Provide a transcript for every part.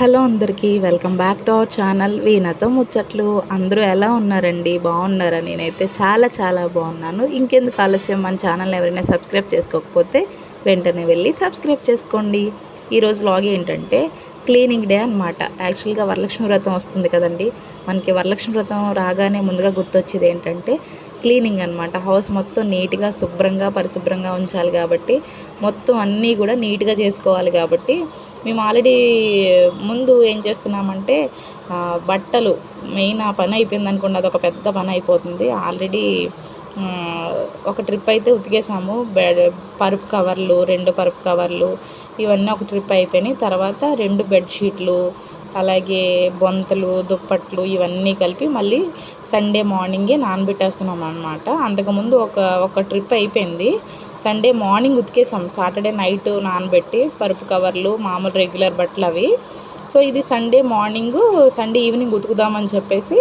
Hello అందరికీ welcome back to our channel వీణతో ముచ్చట్లు. అందరూ ఎలా ఉన్నారండి? బాగున్నారా? నేనైతే చాలా చాలా బాగున్నాను. ఇంకెందుకు ఆలస్యం? మన ఛానల్ ఎవరైనా సబ్స్క్రైబ్ చేసుకోకపోతే వెంటనే వెళ్ళి సబ్స్క్రైబ్ చేసుకోండి. ఈరోజు వ్లాగ్ ఏంటంటే క్లీనింగ్ డే అనమాట యాక్చువల్గా వరలక్ష్మి వ్రతం వస్తుంది కదండి. మనకి వరలక్ష్మి వ్రతం రాగానే ముందుగా గుర్తొచ్చేది ఏంటంటే క్లీనింగ్ అనమాట హౌస్ మొత్తం నీట్గా శుభ్రంగా పరిశుభ్రంగా ఉంచాలి కాబట్టి మొత్తం అన్నీ కూడా నీట్గా చేసుకోవాలి కాబట్టి మేము ఆల్రెడీ ముందు ఏం చేస్తున్నామంటే బట్టలు మెయిన్ ఆ పని అయిపోయింది అనుకోండి అది ఒక పెద్ద పని అయిపోతుంది. ఆల్రెడీ ఒక ట్రిప్ అయితే ఉతికేసాము. బెడ్ పరుపు కవర్లు రెండు పరుపు కవర్లు ఇవన్నీ ఒక ట్రిప్ అయిపోయినాయి. తర్వాత రెండు బెడ్షీట్లు అలాగే బొంతలు దుప్పట్లు ఇవన్నీ కలిపి మళ్ళీ సండే మార్నింగే నానబెట్టేస్తున్నాం అనమాట అంతకుముందు ఒక ఒక ట్రిప్ అయిపోయింది. సండే మార్నింగ్ ఉతికేసాం. సాటర్డే నైట్ నానబెట్టి పరుపు కవర్లు మామూలు రెగ్యులర్ బట్టలు అవి. సో ఇది సండే మార్నింగ్ సండే ఈవినింగ్ ఉతుకుదామని చెప్పేసి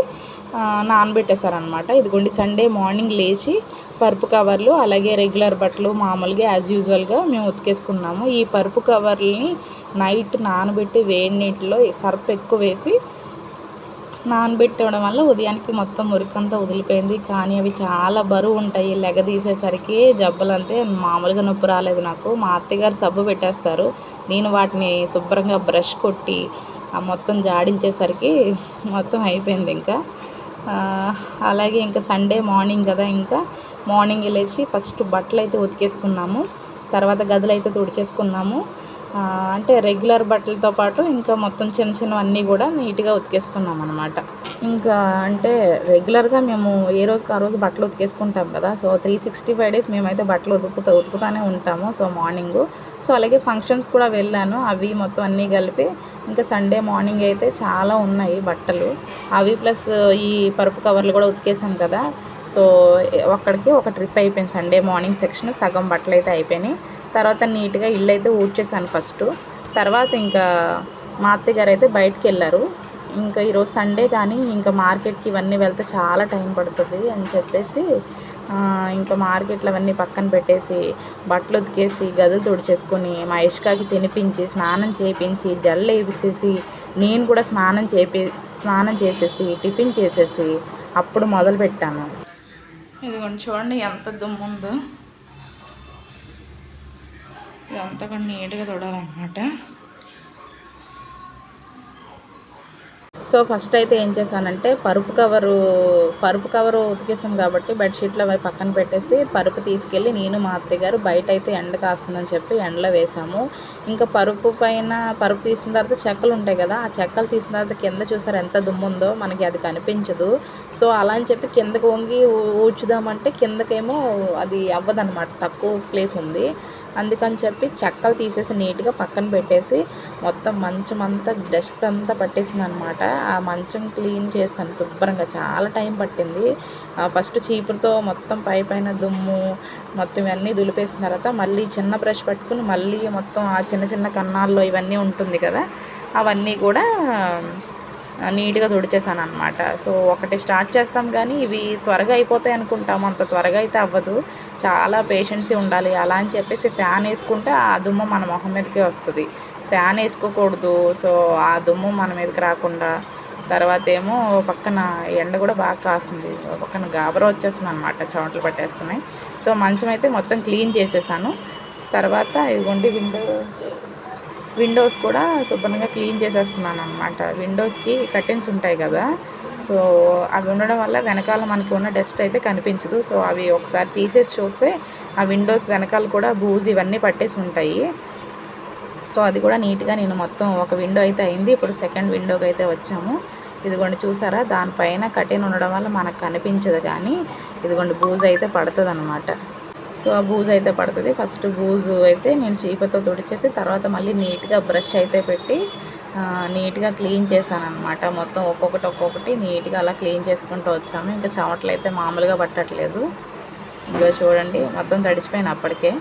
నానబెట్టేశారనమాట ఇదిగోండి సండే మార్నింగ్ లేచి పరుపు కవర్లు అలాగే రెగ్యులర్ బట్టలు మామూలుగా యాజ్ యూజువల్గా మేము ఉతికేసుకున్నాము. ఈ పరుపు కవర్లని నైట్ నానబెట్టి వేడి నీటిలో సర్ఫ్ ఎక్కువ వేసి నానబెట్టడం వల్ల ఉదయానికి మొత్తం మురికంతా వదిలిపోయింది. కానీ అవి చాలా బరువు ఉంటాయి లెగ తీసేసరికి జబ్బలంతే మామూలుగా నొప్పి రాలేదు నాకు. మా అత్తగారు సబ్బు పెట్టేస్తారు. నేను వాటిని శుభ్రంగా బ్రష్ కొట్టి ఆ మొత్తం జాడించేసరికి మొత్తం అయిపోయింది ఇంకా. అలాగే ఇంకా సండే మార్నింగ్ కదా ఇంకా. మార్నింగ్ లేచి ఫస్ట్ బట్టలు అయితే ఉతికేసుకున్నాము. తర్వాత గదులు అయితే తుడిచేసుకున్నాము. అంటే రెగ్యులర్ బట్టలతో పాటు ఇంకా మొత్తం చిన్న చిన్నవన్నీ కూడా నీట్గా ఉతికేసుకున్నాం అనమాట ఇంకా అంటే రెగ్యులర్గా మేము ఏ రోజుకి ఆ రోజు బట్టలు ఉతికేసుకుంటాం కదా so three sixty five days మేమైతే బట్టలు ఉతుకుతా ఉతుకుతానే ఉంటాము. సో మార్నింగ్ సో అలాగే ఫంక్షన్స్ కూడా వెళ్ళాను. అవి మొత్తం అన్నీ కలిపి ఇంకా సండే మార్నింగ్ అయితే చాలా ఉన్నాయి బట్టలు. అవి ప్లస్ ఈ పరుపు కవర్లు కూడా ఉతికేసాం కదా సో అక్కడికి ఒక ట్రిప్ అయిపోయింది సండే మార్నింగ్ సెక్షన్ సగం బట్టలు అయితే అయిపోయినాయి. తర్వాత నీట్గా ఇల్లు అయితే ఊడ్చేసాను ఫస్ట్. తర్వాత ఇంకా మా అత్తగారు అయితే బయటికి వెళ్ళారు ఇంకా ఈరోజు సండే కానీ ఇంకా మార్కెట్కి ఇవన్నీ వెళ్తే చాలా టైం పడుతుంది అని చెప్పేసి ఇంకా మార్కెట్లో అవన్నీ పక్కన పెట్టేసి బట్టలు ఉతికేసి గదులు తుడిచేసుకొని మా ఇష్కాకి తినిపించి స్నానం చేయించి జల్లు వేసేసి నేను కూడా స్నానం చేపి స్నానం చేసేసి టిఫిన్ చేసేసి అప్పుడు మొదలు పెట్టాను ఇదిగోండి చూడండి ఎంత దుమ్ము ఉందో ఇదంతా కూడా నీట్గా తొడాలన్నమాట. సో ఫస్ట్ అయితే ఏం చేశానంటే పరుపు కవరు పరుపు కవరు ఉతికేసాం కాబట్టి బెడ్షీట్లు అవి పక్కన పెట్టేసి పరుపు తీసుకెళ్ళి నేను మా అత్తయ్య బయట అయితే ఎండ కాస్తుందని చెప్పి ఎండలో వేసాము. ఇంకా పరుపు పైన పరుపు తీసిన తర్వాత చెక్కలు ఉంటాయి కదా ఆ చెక్కలు తీసిన తర్వాత కింద చూసారు ఎంత దుమ్ము ఉందో మనకి అది కనిపించదు. సో అలా అని చెప్పి కిందకు వంగి ఊడ్చుదామంటే కిందకేమో అది అవ్వదనమాట తక్కువ ప్లేస్ ఉంది. అందుకని చెప్పి చెక్కలు తీసేసి నీట్గా పక్కన పెట్టేసి మొత్తం మంచం అంతా డస్ట్ అంతా పట్టేసింది అనమాట ఆ మంచం క్లీన్ చేస్తాను శుభ్రంగా. చాలా టైం పట్టింది. ఫస్ట్ చీపురుతో మొత్తం పై పైన దుమ్ము మొత్తం ఇవన్నీ దులిపేసిన తర్వాత మళ్ళీ చిన్న బ్రష్ పట్టుకుని మళ్ళీ మొత్తం ఆ చిన్న చిన్న కన్నాల్లో ఇవన్నీ ఉంటుంది కదా అవన్నీ కూడా నీట్గా తుడిచేసాను అనమాట సో ఒకటి స్టార్ట్ చేస్తాం కానీ ఇవి త్వరగా అయిపోతాయి అనుకుంటాము. అంత త్వరగా అయితే అవ్వదు. చాలా పేషెన్సీ ఉండాలి. అలా అని చెప్పేసి ఫ్యాన్ వేసుకుంటే ఆ దుమ్ము మన మొహం మీదకే వస్తుంది. ఫ్యాన్ వేసుకోకూడదు. సో ఆ దుమ్ము మన మీదకి రాకుండా. తర్వాత ఏమో పక్కన ఎండ కూడా బాగా కాస్తుంది. పక్కన గాబరా వచ్చేస్తుంది అనమాట చెమటలు పట్టేస్తున్నాయి. సో మంచం అయితే మొత్తం క్లీన్ చేసేసాను. తర్వాత ఇదిగోండి విండో. విండోస్ కూడా శుభ్రంగా క్లీన్ చేసేస్తున్నాను అనమాట విండోస్కి కర్టెన్స్ ఉంటాయి కదా. సో అవి ఉండడం వల్ల వెనకాల మనకి ఉన్న డస్ట్ అయితే కనిపించదు. సో అవి ఒకసారి తీసేసి చూస్తే ఆ విండోస్ వెనకాల కూడా బూజు ఇవన్నీ పట్టేసి ఉంటాయి. సో అది కూడా నీట్గా నేను మొత్తం ఒక విండో అయితే అయింది. ఇప్పుడు సెకండ్ విండోకి అయితే వచ్చాము. ఇదిగోండి చూసారా? దానిపైన కటిన్ ఉండడం వల్ల మనకు కనిపించదు కానీ ఇదిగోండి బూజు అయితే పడుతుంది అనమాట సో ఆ బూజు అయితే పడుతుంది. ఫస్ట్ బూజు అయితే నేను చీపతో తుడిచేసి తర్వాత మళ్ళీ నీట్గా బ్రష్ అయితే పెట్టి నీట్గా క్లీన్ చేశాను అనమాట మొత్తం ఒక్కొక్కటి ఒక్కొక్కటి నీట్గా అలా క్లీన్ చేసుకుంటూ వచ్చాము. ఇంకా చెమటలు అయితే మామూలుగా పట్టట్లేదు. ఇంకా చూడండి మొత్తం తడిచిపోయిన అప్పటికే.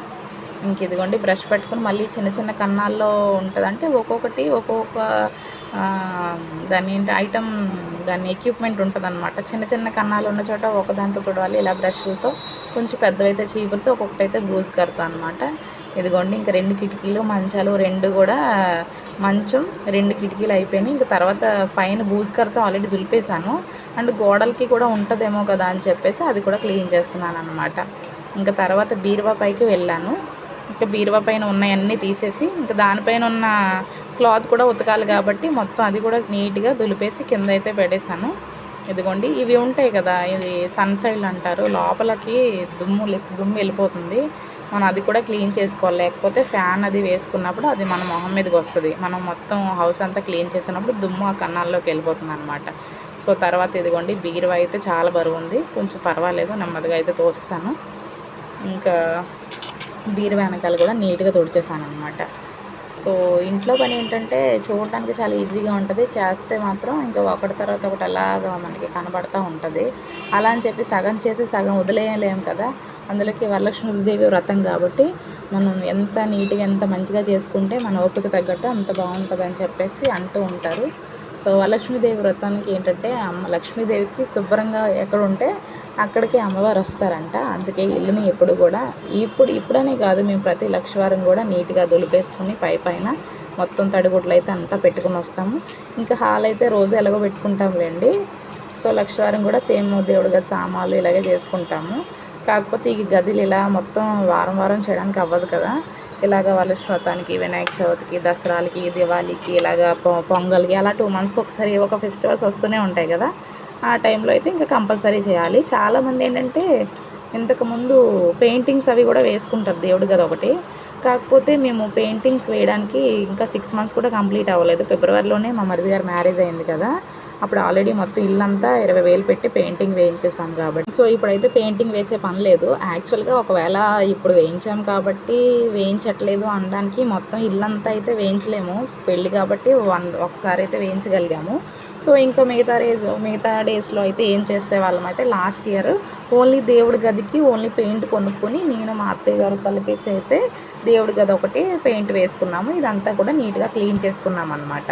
ఇంక ఇదిగోండి బ్రష్ పెట్టుకుని మళ్ళీ చిన్న చిన్న కన్నాల్లో ఉంటుందంటే ఒక్కొక్కటి ఒక్కొక్క దాని ఏంటి ఐటమ్ దాని ఎక్విప్మెంట్ ఉంటుంది అనమాట చిన్న చిన్న కన్నాలు ఉన్న చోట ఒకదాంతో తుడవాలి ఇలా బ్రష్లతో కొంచెం పెద్దవైతే చీపులతో ఒక్కొక్కటి అయితే బూజు కడతా అనమాట ఇదిగోండి ఇంకా రెండు కిటికీలు మంచాలు రెండు కూడా మంచం రెండు కిటికీలు అయిపోయినాయి. ఇంకా తర్వాత పైన బూజుకరతో ఆల్రెడీ దులిపేశాను. అండ్ గోడలకి కూడా ఉంటుందేమో కదా అని చెప్పేసి అది కూడా క్లీన్ చేస్తున్నాను అనమాట ఇంకా తర్వాత బీరువా పైకి వెళ్ళాను. ఇంకా బీరువా పైన ఉన్నాయన్నీ తీసేసి ఇంకా దానిపైన ఉన్న క్లాత్ కూడా ఉతకాలి కాబట్టి మొత్తం అది కూడా నీట్గా దులిపేసి కింద అయితే పెట్టేశాను. ఇదిగోండి ఇవి ఉంటాయి కదా ఇది సన్సైడ్ అంటారు. లోపలికి దుమ్ము దుమ్ము వెళ్ళిపోతుంది. మనం అది కూడా క్లీన్ చేసుకోవాలి. లేకపోతే ఫ్యాన్ అది వేసుకున్నప్పుడు అది మన మొహం మీదకి వస్తుంది. మనం మొత్తం హౌస్ అంతా క్లీన్ చేసినప్పుడు దుమ్ము ఆ కన్నాల్లోకి వెళ్ళిపోతుంది అనమాట సో తర్వాత ఇదిగోండి బీరువా అయితే చాలా బరువు ఉంది. కొంచెం పర్వాలేదు నెమ్మదిగా అయితే తోస్తాను. ఇంకా బీరు వెనకాల కూడా నీట్గా తుడిచేసాను అనమాట సో ఇంట్లో పని ఏంటంటే చూడటానికి చాలా ఈజీగా ఉంటుంది. చేస్తే మాత్రం ఇంకా ఒకటి తర్వాత ఒకటి అలాగా మనకి కనబడుతూ ఉంటుంది. అలా అని చెప్పి సగం చేసి సగం వదిలేయలేం కదా. అందులోకి వరలక్ష్మీదేవి వ్రతం కాబట్టి మనం ఎంత నీట్గా ఎంత మంచిగా చేసుకుంటే మన ఓపిక తగ్గట్టు అంత బాగుంటుంది అని చెప్పేసి అంటూ ఉంటారు. సో వరలక్ష్మీదేవి వ్రతానికి ఏంటంటే అమ్మ లక్ష్మీదేవికి శుభ్రంగా ఎక్కడ ఉంటే అక్కడికి అమ్మవారు వస్తారంట. అందుకే ఇల్లుని ఎప్పుడు కూడా ఇప్పుడు ఇప్పుడనే కాదు మేము ప్రతి లక్షవారం కూడా నీట్గా దులిపేసుకొని పై పైన మొత్తం తడిగుడ్లు అయితే అంతా పెట్టుకుని వస్తాము. ఇంకా హాల్ అయితే రోజు ఎలాగో పెట్టుకుంటాంలేండి సో లక్షవారం కూడా సేమ్ దేవుడు గది సామాన్లు ఇలాగే చేసుకుంటాము. కాకపోతే ఈ గదిలు ఇలా మొత్తం వారం వారం చేయడానికి అవ్వదు కదా. ఇలాగ వాళ్ళ శ్రోతానికి వినాయక చవితికి దసరాలకి దివాళీకి ఇలాగ పొంగల్కి అలా టూ మంత్స్కి ఒకసారి ఒక ఫెస్టివల్స్ వస్తూనే ఉంటాయి కదా. ఆ టైంలో అయితే ఇంకా కంపల్సరీ చేయాలి. చాలామంది ఏంటంటే ఇంతకుముందు పెయింటింగ్స్ అవి కూడా వేసుకుంటారు దేవుడు కదా ఒకటి. కాకపోతే మేము పెయింటింగ్స్ వేయడానికి ఇంకా సిక్స్ మంత్స్ కూడా కంప్లీట్ అవ్వలేదు. ఫిబ్రవరిలోనే మా మరిది గారు మ్యారేజ్ అయింది కదా. అప్పుడు ఆల్రెడీ మొత్తం ఇల్లంతా ఇరవై వేలు పెట్టి పెయింటింగ్ వేయించేసాం కాబట్టి. సో ఇప్పుడైతే పెయింటింగ్ వేసే పని లేదు. యాక్చువల్గా ఒకవేళ ఇప్పుడు వేయించాం కాబట్టి వేయించట్లేదు అనడానికి మొత్తం ఇల్లంతా అయితే వేయించలేము. పెళ్ళి కాబట్టి వన్ ఒకసారి అయితే వేయించగలిగాము. సో ఇంకా మిగతా డేస్ మిగతా డేస్లో అయితే ఏం చేసేవాళ్ళం అయితే లాస్ట్ ఇయర్ ఓన్లీ దేవుడి గదికి ఓన్లీ పెయింట్ కొనుక్కొని నేను మా అత్తయ్య గారు కలిపేసి అయితే దేవుడి గది ఒకటి పెయింట్ వేసుకున్నాము. ఇదంతా కూడా నీట్గా క్లీన్ చేసుకున్నాం అనమాట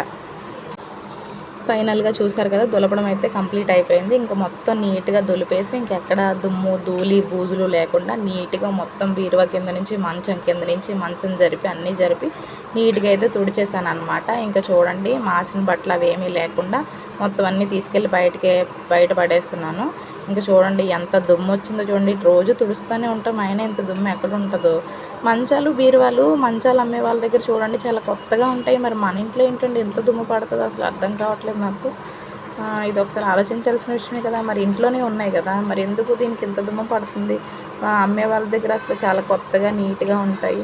ఫైనల్గా చూసారు కదా దులపడం అయితే కంప్లీట్ అయిపోయింది. ఇంకా మొత్తం నీట్గా దులిపేసి ఇంకెక్కడ దుమ్ము ధూళి బూజులు లేకుండా నీట్గా మొత్తం బీరువా కింద నుంచి మంచం కింద నుంచి మంచం జరిపి అన్నీ జరిపి నీట్గా అయితే తుడిచేసాను అనమాట ఇంకా చూడండి మాసిన బట్టలు అవి ఏమీ లేకుండా మొత్తం అన్నీ తీసుకెళ్ళి బయటకే బయట పడేస్తున్నాను. ఇంకా చూడండి ఎంత దుమ్ము వచ్చిందో చూడండి. రోజు తుడుస్తూనే ఉంటాం ఆయన ఇంత దుమ్ము ఎక్కడ ఉంటుందో. మంచాలు బీరువాలు మంచాలు అమ్మే వాళ్ళ దగ్గర చూడండి చాలా కొత్తగా ఉంటాయి. మరి మన ఇంట్లో ఏంటండి ఎంత దుమ్ము పడుతుందో అసలు అర్థం కావట్లేదు. నాకు. ఇది ఒకసారి ఆలోచించాల్సిన విషయమే కదా. మరి ఇంట్లోనే ఉన్నాయి కదా. మరి ఎందుకు దీనికి ఇంత దుమ్ము పడుతుంది? అమ్మే వాళ్ళ దగ్గర అసలు చాలా కొత్తగా నీట్గా ఉంటాయి.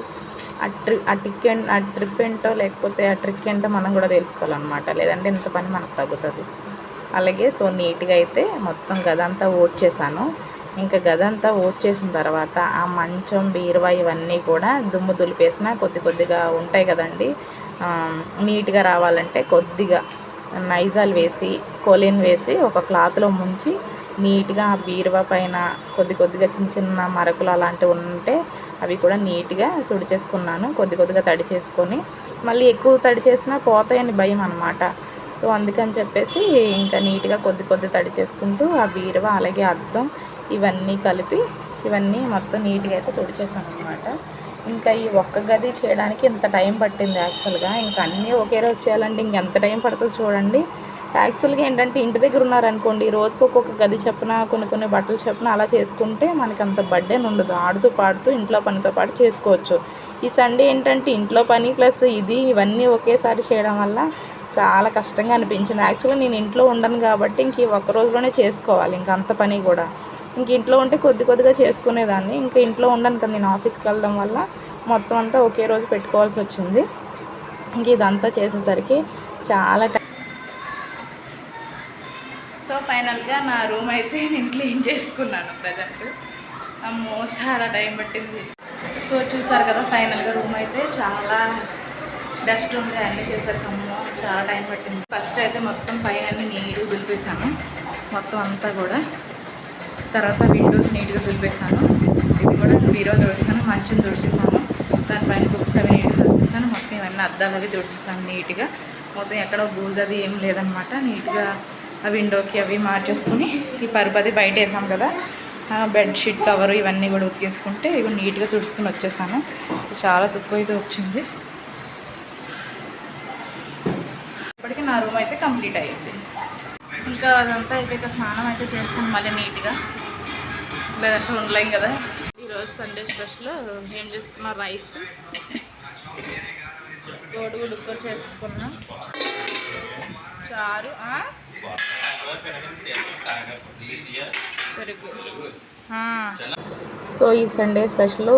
ఆ ట్రి ఆ టిక్ ఆ ట్రిప్ ఏంటో లేకపోతే ఆ ట్రిక్ ఏంటో మనం కూడా తెలుసుకోవాలన్నమాట. లేదంటే ఇంత పని మనకు తగ్గుతుంది. అలాగే సో నీట్గా అయితే మొత్తం గదంతా ఓట్ చేశాను. ఇంకా గదంతా ఓట్ చేసిన తర్వాత ఆ మంచం బీరువా ఇవన్నీ కూడా దుమ్ము దులిపేసిన కొద్ది కొద్దిగా ఉంటాయి కదండి. నీట్గా రావాలంటే కొద్దిగా నైజాల్ వేసి కొలిన్ వేసి ఒక క్లాత్లో ముంచి నీట్గా ఆ బీరువా పైన కొద్ది కొద్దిగా చిన్న చిన్న మరకులు అలాంటివి ఉంటే అవి కూడా నీట్గా తుడిచేసుకున్నాను. కొద్ది కొద్దిగా తడి చేసుకొని మళ్ళీ ఎక్కువ తడి చేసినా పోతాయని భయం అనమాట సో అందుకని చెప్పేసి ఇంకా నీట్గా కొద్ది కొద్ది తడి చేసుకుంటూ ఆ బీరువా అలాగే అద్దం ఇవన్నీ కలిపి ఇవన్నీ మొత్తం నీట్గా అయితే తుడిచేసాను అనమాట ఇంకా ఈ ఒక్క గది చేయడానికి ఇంత టైం పట్టింది యాక్చువల్గా. ఇంకా అన్నీ ఒకే రోజు చేయాలంటే ఇంకెంత టైం పడుతుంది చూడండి. యాక్చువల్గా ఏంటంటే ఇంటి దగ్గర ఉన్నారనుకోండి రోజుకి ఒక్కొక్క గది చెప్పిన కొన్ని కొన్ని బట్టలు చెప్పిన అలా చేసుకుంటే మనకి అంత బర్త్డేని ఉండదు. ఆడుతూ పాడుతూ ఇంట్లో పనితో పాటు చేసుకోవచ్చు. ఈ సండే ఏంటంటే ఇంట్లో పని ప్లస్ ఇది ఇవన్నీ ఒకేసారి చేయడం వల్ల చాలా కష్టంగా అనిపించింది. యాక్చువల్గా నేను ఇంట్లో ఉండను కాబట్టి ఇంక ఒక్క రోజులోనే చేసుకోవాలి. ఇంక అంత పని కూడా. ఇంక ఇంట్లో ఉంటే కొద్ది కొద్దిగా చేసుకునేదాన్ని. ఇంకా ఇంట్లో ఉండను కదా నేను ఆఫీస్కి వెళ్ళడం వల్ల మొత్తం అంతా ఒకే రోజు పెట్టుకోవాల్సి వచ్చింది. ఇంక ఇదంతా చేసేసరికి చాలా టైం సో ఫైనల్గా నా రూమ్ అయితే నేను క్లీన్ చేసుకున్నాను ప్రజెంట్. అమ్మో చాలా టైం పట్టింది. సో చూసారు కదా ఫైనల్గా రూమ్ అయితే చాలా డస్ట్ ఉంది అన్నీ చేసరికి అమ్మో చాలా టైం పట్టింది. ఫస్ట్ అయితే మొత్తం పైన అన్ని నీట్గా దులిపేశాను. మొత్తం అంతా కూడా. తర్వాత విండోస్ నీట్గా దులిపేసాను ఇది కూడా బీరో తుడిస్తాను మంచం తుడిచేసాను దానిపైన బుక్స్ అవి నీట్గా సర్దిస్తాను మొత్తం ఇవన్నీ అద్దాలు అవి తుడిసేసాను నీట్గా. మొత్తం ఎక్కడ బూజ్ అది ఏం లేదనమాట నీట్గా ఆ విండోకి అవి మార్చేసుకుని ఈ పరుపు అది బయట వేసాం కదా బెడ్షీట్ కవర్ ఇవన్నీ కూడా ఉతికేసుకుంటే ఇవి నీట్గా తుడుచుకుని వచ్చేసాను. చాలా తక్కువ అయితే వచ్చింది. ఇప్పటికీ నా రూమ్ అయితే కంప్లీట్ అయ్యింది. ఇంకా అదంతా అయిపోయాక స్నానం అయితే చేస్తాను మళ్ళీ నీట్గా. లేదంటే ఉండలేం కదా. ఈరోజు సండే స్పెషల్ ఏం చేసుకున్నా రైస్ కోడిగుడు ఉప్పు చేసుకున్నా. చారు పెరుగు. ఆ. సో ఈ సండే స్పెషల్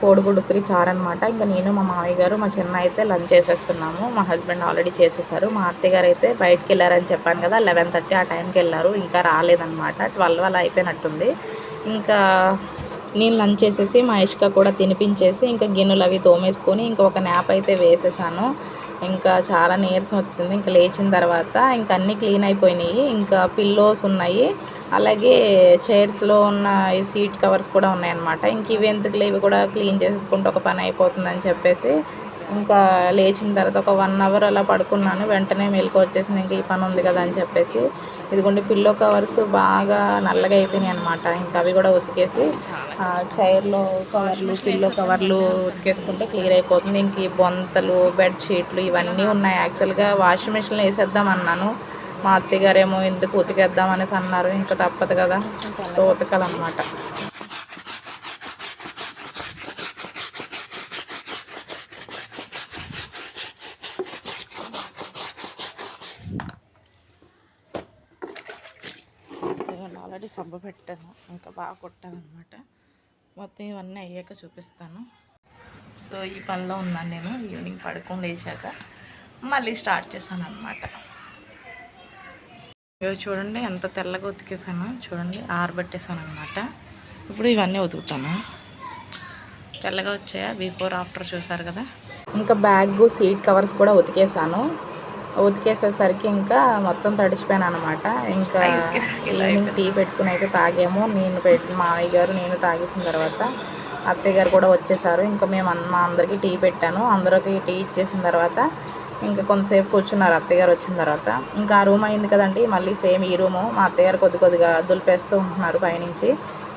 కోడిగుడ్డు ఉప్పిరి చారు అనమాట ఇంకా నేను మా మామయ్య గారు మా చిన్న అయితే లంచ్ చేసేస్తున్నాము. మా హస్బెండ్ ఆల్రెడీ చేసేసారు. మా అత్తయ్య గారు అయితే బయటకు వెళ్ళారని చెప్పాను కదా లెవెన్ థర్టీ ఆ టైంకి వెళ్ళారు. ఇంకా రాలేదనమాట ట్వెల్వ్ అలా అయిపోయినట్టుంది. ఇంకా నేను లంచ్ చేసేసి మా ఇష్క కూడా తినిపించేసి ఇంకా గిన్నెలు అవి తోమేసుకొని ఇంకా ఒక న్యాప్ అయితే వేసేసాను. ఇంకా చాలా నీరసం వచ్చింది. ఇంకా లేచిన తర్వాత ఇంకా అన్నీ క్లీన్ అయిపోయినాయి. ఇంకా పిల్లోస్ ఉన్నాయి. అలాగే చైర్స్లో ఉన్న ఈ సీట్ కవర్స్ కూడా ఉన్నాయన్నమాట. ఇంక ఇవి ఎందుకులే ఇవి కూడా క్లీన్ చేసేసుకుంటే ఒక పని అయిపోతుందని చెప్పేసి ఇంకా లేచిన తర్వాత ఒక వన్ అవర్ అలా పడుకున్నాను. వెంటనే మెలకు వచ్చేసింది. ఇంకా ఈ పని ఉంది కదా అని చెప్పేసి. ఇదిగోండి పిల్లో కవర్స్ బాగా నల్లగా అయిపోయినాయి అనమాట ఇంకా అవి కూడా ఉతికేసి చైర్లో కవర్లు పిల్లో కవర్లు ఉతికేసుకుంటే క్లియర్ అయిపోతుంది. ఇంక ఈ బొంతలు బెడ్షీట్లు ఇవన్నీ ఉన్నాయి. యాక్చువల్గా వాషింగ్ మిషన్లో వేసేద్దాం అన్నాను. మా అత్తగారేమో ఎందుకు ఉతికేద్దాం అనేసి అన్నారు. ఇంకా తప్పదు కదా. సో ఉతకాలన్నమాట ఆల్రెడీ సబ్బు పెట్టాను ఇంకా బాగా కొట్టాలన్నమాట మొత్తం ఇవన్నీ అయ్యాక చూపిస్తాను. సో ఈ పనిలో ఉన్నాను నేను. ఈవినింగ్ పడుకొని లేచాక మళ్ళీ స్టార్ట్ చేశాను అనమాట ఇవి చూడండి ఎంత తెల్లగా ఉతికేసాను. చూడండి ఆరబెట్టేసాను అనమాట ఇప్పుడు ఇవన్నీ ఉతుకుతాను. తెల్లగా వచ్చాయా? బిఫోర్ ఆఫ్టర్ చూసారు కదా. ఇంకా బ్యాగ్ సీట్ కవర్స్ కూడా ఉతికేసాను. ఉతికేసేసరికి ఇంకా మొత్తం తడిచిపోయాను అనమాట ఇంకా ఈవినింగ్ టీ పెట్టుకుని అయితే తాగాము. నేను పెట్టి మామయ్య గారు నేను తాగేసిన తర్వాత అత్తయ్య గారు కూడా వచ్చేసారు. ఇంకా మేము మా అందరికీ టీ పెట్టాను. అందరికి టీ ఇచ్చేసిన తర్వాత ఇంకా కొంతసేపు కూర్చున్నారు. అత్తయ్య గారు వచ్చిన తర్వాత ఇంకా ఆ రూమ్ అయింది కదండి. మళ్ళీ సేమ్ ఈ రూము. మా అత్తయ్య గారు కొద్ది కొద్దిగా దులిపేస్తూ ఉంటున్నారు పైనుంచి.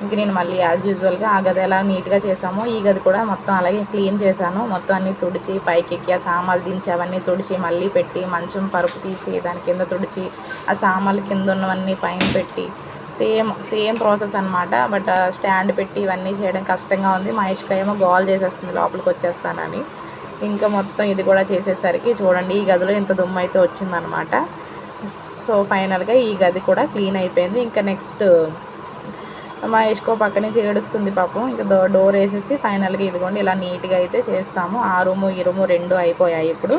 ఇంక నేను మళ్ళీ యాజ్ యూజువల్గా ఆ గది ఎలా నీట్గా చేసామో ఈ గది కూడా మొత్తం అలాగే క్లీన్ చేశాను. మొత్తం అన్నీ తుడిచి పైకి ఎక్కి ఆ సామాన్లు దించి అవన్నీ తుడిచి మళ్ళీ పెట్టి మంచం పరుపు తీసి దాని కింద తుడిచి ఆ సామాన్లు కింద ఉన్నవన్నీ పైన పెట్టి సేమ్ సేమ్ ప్రాసెస్ అనమాట బట్ స్టాండ్ పెట్టి ఇవన్నీ చేయడం కష్టంగా ఉంది. మహేష్క ఏమో గోల్ చేసేస్తుంది లోపలికి వచ్చేస్తానని. ఇంకా మొత్తం ఇది కూడా చేసేసరికి చూడండి ఈ గదిలో ఇంత దుమ్ము అయితే వచ్చిందనమాట సో ఫైనల్గా ఈ గది కూడా క్లీన్ అయిపోయింది. ఇంకా నెక్స్ట్ మా ఇష్కో పక్క నుంచి ఏడుస్తుంది పాపం. ఇంకా డో డోర్ వేసేసి ఫైనల్గా ఇదిగోండి ఇలా నీట్గా అయితే చేస్తాము. ఆ రూము ఈ రూము రెండు అయిపోయాయి ఇప్పుడు.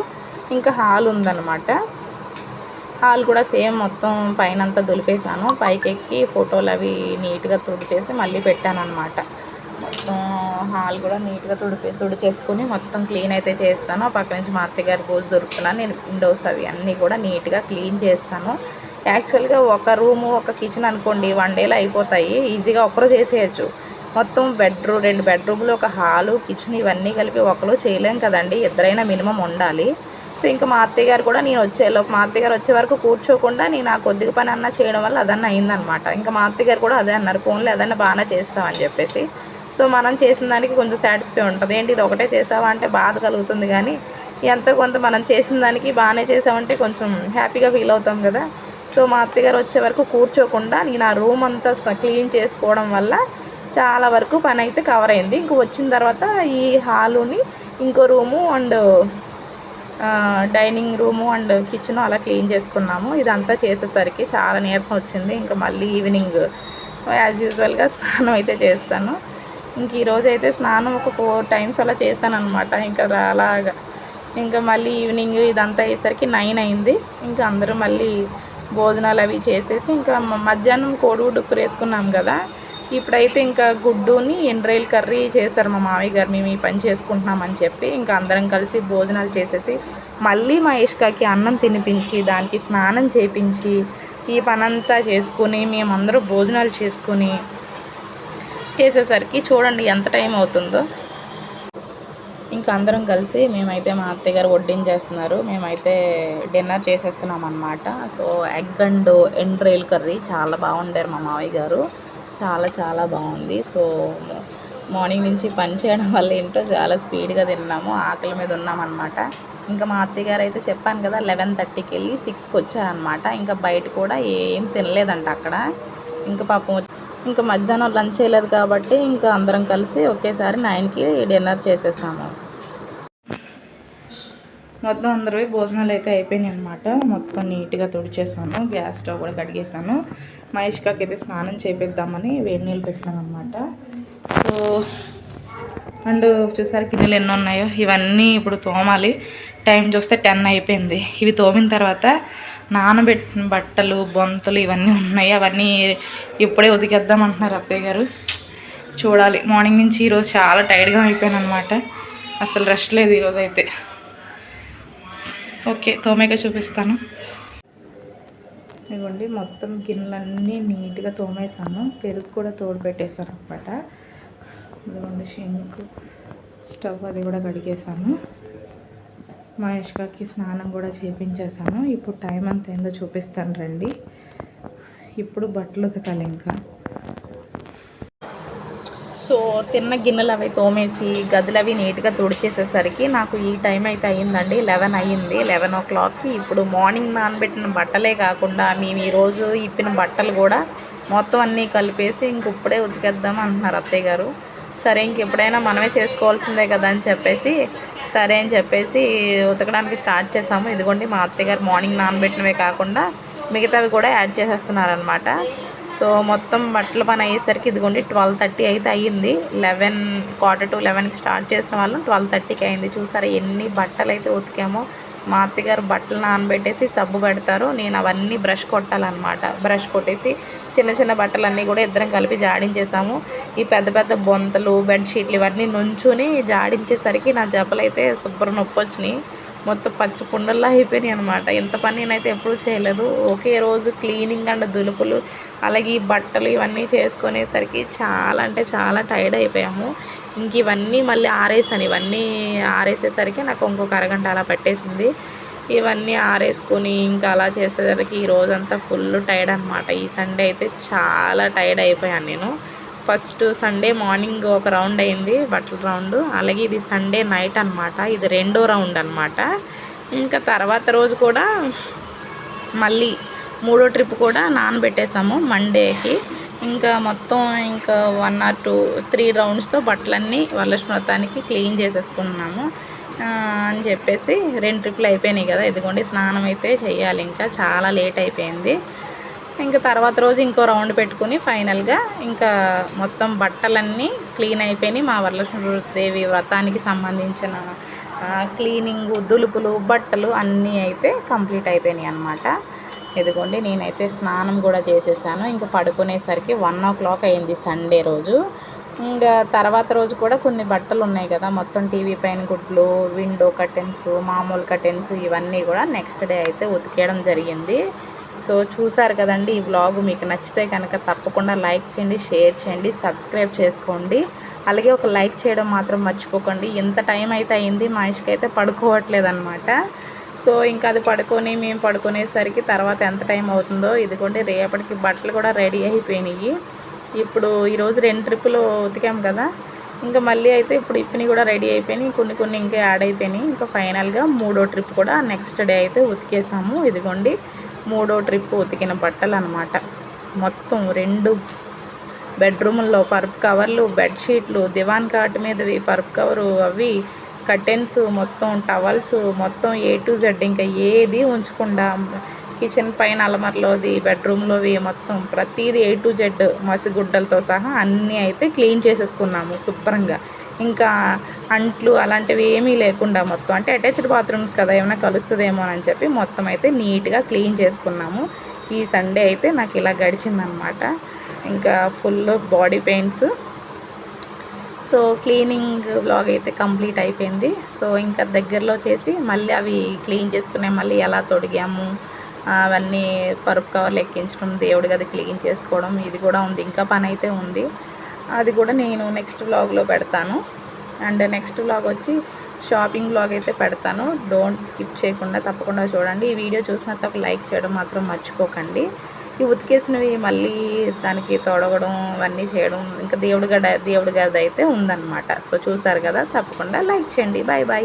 ఇంకా హాల్ ఉందన్నమాట. హాల్ కూడా సేమ్ మొత్తం పైన అంతా దులిపేశాను. పైకి ఎక్కి ఫోటోలు అవి నీట్గా తుడిచేసి మళ్ళీ పెట్టాను అనమాట మొత్తం హాల్ కూడా నీట్గా తుడిపి తుడిచేసుకొని మొత్తం క్లీన్ అయితే చేస్తాను. ఆ పక్క నుంచి మా అత్తగారి గారి దొరుకుతున్నాను నేను విండోస్ అవి అన్నీ కూడా నీట్గా క్లీన్ చేస్తాను. యాక్చువల్గా ఒక రూము ఒక కిచెన్ అనుకోండి వన్ డేలో అయిపోతాయి. ఈజీగా ఒకరు చేసేయచ్చు. మొత్తం బెడ్రూమ్ రెండు బెడ్రూమ్లు ఒక హాలు కిచెన్ ఇవన్నీ కలిపి ఒకరు చేయలేం కదండి. ఇద్దరైనా మినిమం ఉండాలి. సో ఇంకా మా అత్తయ్య గారు కూడా నేను వచ్చేలోపు మా అత్తయ్య గారు వచ్చే వరకు కూర్చోకుండా నేను ఆ కొద్దిగా పని అన్నా చేయడం వల్ల అదన్నా అయిందనమాట. ఇంకా మా అత్తయ్య గారు కూడా అదే అన్నారు ఫోన్లో అదన్నా బాగానే చేస్తామని చెప్పేసి. సో మనం చేసిన దానికి కొంచెం సాటిస్ఫై ఉంటుంది. ఏంటి ఇది ఒకటే చేసావా అంటే బాధ కలుగుతుంది కానీ ఎంతో కొంత మనం చేసిన దానికి బాగానే చేసామంటే కొంచెం హ్యాపీగా ఫీల్ అవుతాం కదా. సో మా అత్తగారు వచ్చే వరకు కూర్చోకుండా నేను ఆ రూమ్ అంతా క్లీన్ చేసుకోవడం వల్ల చాలా వరకు పని అయితే కవర్ అయింది. ఇంక వచ్చిన తర్వాత ఈ హాలుని ఇంకో room and dining room and kitchen అలా క్లీన్ చేసుకున్నాము. ఇదంతా చేసేసరికి చాలా నీరసం వచ్చింది. ఇంకా మళ్ళీ ఈవినింగ్ యాజ్ యూజువల్గా స్నానం అయితే చేస్తాను. ఇంక ఈరోజు అయితే స్నానం ఒక ఫోర్ టైమ్స్ అలా చేశాను అనమాట ఇంకా రా- అలాగా. ఇంకా మళ్ళీ ఈవినింగ్ ఇదంతా అయ్యేసరికి నైన్ అయింది. ఇంకా అందరూ మళ్ళీ భోజనాలు అవి చేసేసి ఇంకా మధ్యాహ్నం కోడిగుడ్డు ఉక్కురేసుకున్నాం కదా. ఇప్పుడైతే ఇంకా గుడ్డుని ఎండ్రాయిల్ కర్రీ చేశారు మా మామయ్య గారు. మేము ఈ పని చేసుకుంటున్నామని చెప్పి ఇంకా అందరం కలిసి భోజనాలు చేసేసి మళ్ళీ మా ఇష్కాకి అన్నం తినిపించి దానికి స్నానం చేపించి ఈ పనంతా చేసుకుని మేమందరూ భోజనాలు చేసుకుని చేసేసరికి చూడండి ఎంత టైం అవుతుందో. ఇంకా అందరం కలిసి మేమైతే మా అత్తయ్య గారు వడ్డించేస్తున్నారు. మేమైతే డిన్నర్ చేసేస్తున్నాం అనమాట సో ఎగ్ అండ్ ఎండ్రైల్ కర్రీ చాలా బాగుండారు మా మావయ్య గారు. చాలా చాలా బాగుంది. సో మార్నింగ్ నుంచి పని చేయడం వల్ల ఏంటో చాలా స్పీడ్గా తిన్నాము. ఆకలి మీద ఉన్నామన్నమాట. ఇంకా మా అత్తయ్య గారు అయితే చెప్పాను కదా లెవెన్ థర్టీకి వెళ్ళి సిక్స్కి వచ్చారనమాట ఇంకా బయట కూడా ఏం తినలేదంట అక్కడ. ఇంకా పాపం ఇంకా మధ్యాహ్నం లంచ్ చేయలేదు కాబట్టి ఇంకా అందరం కలిసి ఒకేసారి నైన్కి డిన్నర్ చేసేసాము. మొత్తం అందరూ భోజనాలు అయితే అయిపోయినాయి అనమాట మొత్తం నీట్గా తుడిచేసాను. గ్యాస్ స్టవ్ కూడా కడిగేసాను. మహేష్కాకి అయితే స్నానం చేపిద్దామని వేడి నీళ్ళు పెట్టాను అనమాట సో అండ్ చూసారు గిన్నెలు ఎన్ని ఉన్నాయో? ఇవన్నీ ఇప్పుడు తోమాలి. టైం చూస్తే టెన్ అయిపోయింది. ఇవి తోమిన తర్వాత నానబెట్టిన బట్టలు బొంతలు ఇవన్నీ ఉన్నాయి. అవన్నీ ఇప్పుడే ఉతికేద్దాం అంటున్నారు అత్తయ్య గారు. చూడాలి. మార్నింగ్ నుంచి ఈరోజు చాలా టైర్డ్గా అయిపోయాను అనమాట అసలు రెస్ట్ లేదు ఈరోజు అయితే. ఓకే తోమేక చూపిస్తాను. ఇదిగోండి మొత్తం గిన్నెలన్నీ నీట్గా తోమేసాను పెరుగు కూడా తోడుపెట్టేశాను అనమాట ఇదిగోండి షింక్ స్టవ్ అది కూడా కడిగేసాను మహేష్కి స్నానం కూడా చేపించేసాను ఇప్పుడు టైం అంత ఏందో చూపిస్తాను రండి. ఇప్పుడు బట్టలు ఉతకాలి ఇంకా. సో తిన్న గిన్నెలు అవి తోమేసి గదులు అవి నీట్గా తుడిచేసేసరికి నాకు ఈ టైం అయితే అయ్యిందండి. లెవెన్ అయ్యింది లెవెన్ ఓ క్లాక్కి. ఇప్పుడు మార్నింగ్ నానబెట్టిన బట్టలే కాకుండా మేము ఈరోజు ఇప్పిన బట్టలు కూడా మొత్తం అన్నీ కలిపేసి ఇంక ఇప్పుడే ఉతికేద్దాం అంటున్నారు అత్తయ్య గారు. సరే ఇంక ఎప్పుడైనా మనమే చేసుకోవాల్సిందే కదా అని చెప్పేసి సరే అని చెప్పేసి ఉతకడానికి స్టార్ట్ చేసాము ఇదిగోండి మా అత్తయ్య గారు మార్నింగ్ నానబెట్టినవే కాకుండా మిగతావి కూడా యాడ్ చేసేస్తున్నారనమాట సో మొత్తం బట్టల పని అయ్యేసరికి ఇదిగోండి ట్వెల్వ్ థర్టీ అయితే అయ్యింది. లెవెన్ క్వార్టర్ టు లెవెన్కి స్టార్ట్ చేసిన వాళ్ళం ట్వెల్వ్ థర్టీకి అయింది. చూసారా ఎన్ని బట్టలు అయితే ఉతికామో. మా అత్తగారు బట్టలు నానబెట్టేసి సబ్బు పెడతారు. నేను అవన్నీ బ్రష్ కొట్టాలన్నమాట. బ్రష్ కొట్టేసి చిన్న చిన్న బట్టలన్నీ కూడా ఇద్దరం కలిపి జాడించేసాము ఈ పెద్ద పెద్ద బొంతలు బెడ్షీట్లు ఇవన్నీ నుంచుని జాడించేసరికి నా జబ్బలు అయితే శుభ్రం నొప్పి వచ్చినాయి మొత్తం పచ్చి పుండల్లా అయిపోయినాయి అనమాట ఇంత పని నేనైతే ఎప్పుడూ చేయలేదు. ఒకే రోజు క్లీనింగ్ అండ్ దులుపులు అలాగే ఈ బట్టలు ఇవన్నీ చేసుకునేసరికి చాలా అంటే చాలా టైర్డ్ అయిపోయాము. ఇంక ఇవన్నీ మళ్ళీ ఆరేసాను. ఇవన్నీ ఆరేసేసరికి నాకు ఇంకొక అరగంట అలా పట్టేసింది. ఇవన్నీ ఆరేసుకొని ఇంకా అలా చేసేసరికి ఈ రోజంతా ఫుల్ టైర్డ్ అనమాట ఈ సండే అయితే చాలా టైర్డ్ అయిపోయాను నేను. ఫస్ట్ సండే మార్నింగ్ ఒక రౌండ్ అయింది బట్టల రౌండ్. అలాగే ఇది సండే నైట్ అనమాట ఇది రెండో రౌండ్ అనమాట ఇంకా తర్వాత రోజు కూడా మళ్ళీ మూడో ట్రిప్ కూడా నానబెట్టేసాము మండేకి. ఇంకా మొత్తం ఇంకా వన్ ఆర్ టూ త్రీ రౌండ్స్తో బట్టలన్నీ వరలక్ష్మి వ్రతానికి క్లీన్ చేసేసుకున్నాము. అని చెప్పేసి రెండు ట్రిప్లు అయిపోయినాయి కదా ఇదిగోండి స్నానం అయితే చేయాలి ఇంకా. చాలా లేట్ అయిపోయింది. ఇంకా తర్వాత రోజు ఇంకో రౌండ్ పెట్టుకుని ఫైనల్గా ఇంకా మొత్తం బట్టలన్నీ క్లీన్ అయిపోయినాయి మా వరలక్ష్మీదేవి వ్రతానికి సంబంధించిన క్లీనింగ్ దులుపులు బట్టలు అన్నీ అయితే కంప్లీట్ అయిపోయినాయి అనమాట ఇదిగోండి నేనైతే స్నానం కూడా చేసేసాను. ఇంకా పడుకునేసరికి వన్ ఓ క్లాక్ అయింది సండే రోజు. ఇంకా తర్వాత రోజు కూడా కొన్ని బట్టలు ఉన్నాయి కదా మొత్తం టీవీ పైన గుడ్లు విండో కర్టెన్స్ మామూలు కర్టెన్స్ ఇవన్నీ కూడా నెక్స్ట్ డే అయితే ఉతికేయడం జరిగింది. సో చూసారు కదండి ఈ వ్లాగ్ మీకు నచ్చితే కనుక తప్పకుండా లైక్ చేయండి షేర్ చేయండి సబ్స్క్రైబ్ చేసుకోండి. అలాగే ఒక లైక్ చేయడం మాత్రం మర్చిపోకండి. ఎంత టైం అయితే అయింది మా అయితే పడుకోవట్లేదు అనమాట సో ఇంకా అది పడుకొని మేము పడుకునేసరికి తర్వాత ఎంత టైం అవుతుందో ఇదిగోండి రేపటికి బట్టలు కూడా రెడీ అయిపోయినాయి. ఇప్పుడు ఈరోజు రెండు ట్రిప్పులు ఉతికాం కదా ఇంకా మళ్ళీ అయితే ఇప్పుడు ఇప్పిని కూడా రెడీ అయిపోయినాయి కొన్ని కొన్ని ఇంకా యాడ్ అయిపోయినాయి. ఇంకా ఫైనల్గా మూడో ట్రిప్ కూడా నెక్స్ట్ డే అయితే ఉతికేసాము. ఇదిగోండి మూడో ట్రిప్ ఉతికిన బట్టలు అనమాట మొత్తం రెండు బెడ్రూముల్లో పరుపు కవర్లు బెడ్షీట్లు దివాన్ కాట్ మీదవి పరుపు కవరు అవి కర్టెన్స్ మొత్తం టవల్స్ మొత్తం ఏ టు జెడ్ ఇంకా ఏది ఉంచకుండా కిచెన్ పైన అలమర్లోది బెడ్రూమ్లోవి మొత్తం ప్రతిదీ ఏ టు జెడ్ మసిగుడ్డలతో సహా అన్నీ అయితే క్లీన్ చేసేసుకున్నాము శుభ్రంగా. ఇంకా అంట్లు అలాంటివి ఏమీ లేకుండా మొత్తం అంటే అటాచ్డ్ బాత్రూమ్స్ కదా ఏమైనా కలుస్తుందేమో అని చెప్పి మొత్తం అయితే నీట్గా క్లీన్ చేసుకున్నాము. ఈ సండే అయితే నాకు ఇలా గడిచిందనమాట. ఇంకా full body pains. So cleaning blog అయితే కంప్లీట్ అయిపోయింది. సో ఇంకా దగ్గరలో చేసి మళ్ళీ అవి క్లీన్ చేసుకునే మళ్ళీ ఎలా తొడిగాము అవన్నీ పరుపు కవర్లు ఎక్కించడం దేవుడి గది క్లీన్ చేసుకోవడం ఇది కూడా ఉంది. ఇంకా పని అయితే ఉంది. అది కూడా నేను నెక్స్ట్ వ్లాగ్లో పెడతాను. అండ్ నెక్స్ట్ వ్లాగ్ వచ్చి షాపింగ్ వ్లాగ్ అయితే పెడతాను. డోంట్ స్కిప్ చేయకుండా తప్పకుండా చూడండి. ఈ వీడియో చూసినంత ఒక లైక్ చేయడం మాత్రం మర్చిపోకండి. ఈ ఉతికేసినవి మళ్ళీ దానికి తొడగడం అవన్నీ చేయడం ఇంకా దేవుడి గడ దేవుడి గది అయితే ఉందన్నమాట. సో చూసారు కదా తప్పకుండా లైక్ చేయండి. Bye bye